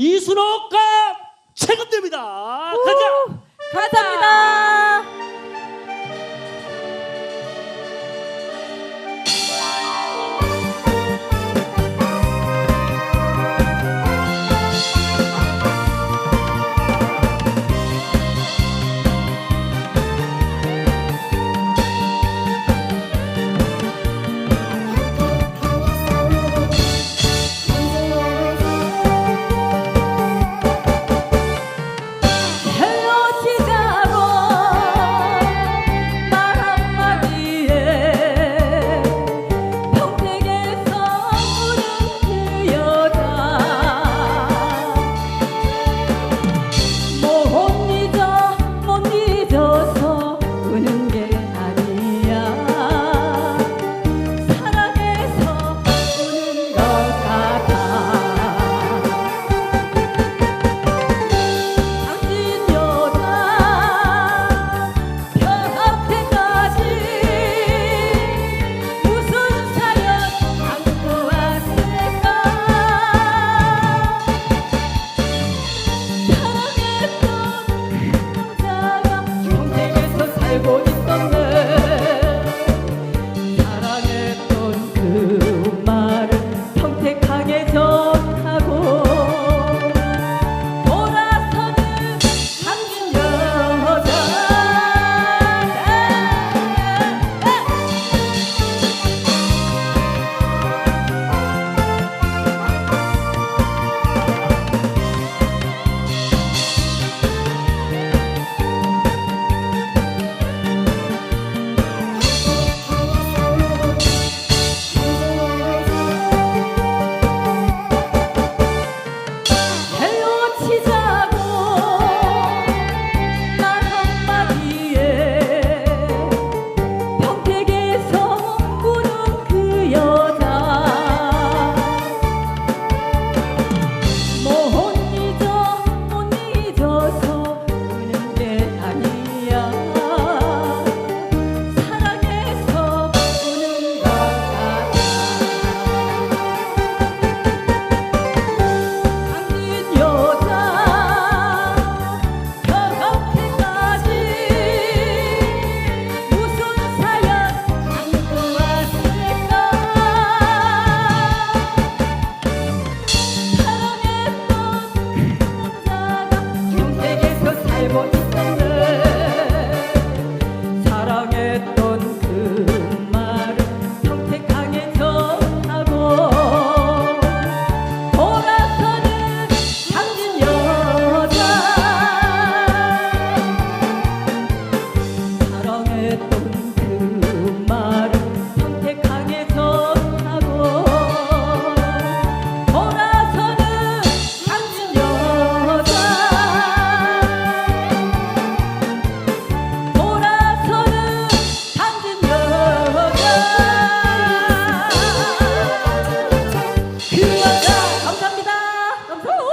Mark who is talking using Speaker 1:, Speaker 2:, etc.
Speaker 1: 이순옥과 최근대입니다. 가자.
Speaker 2: 감사합니다. Thank you.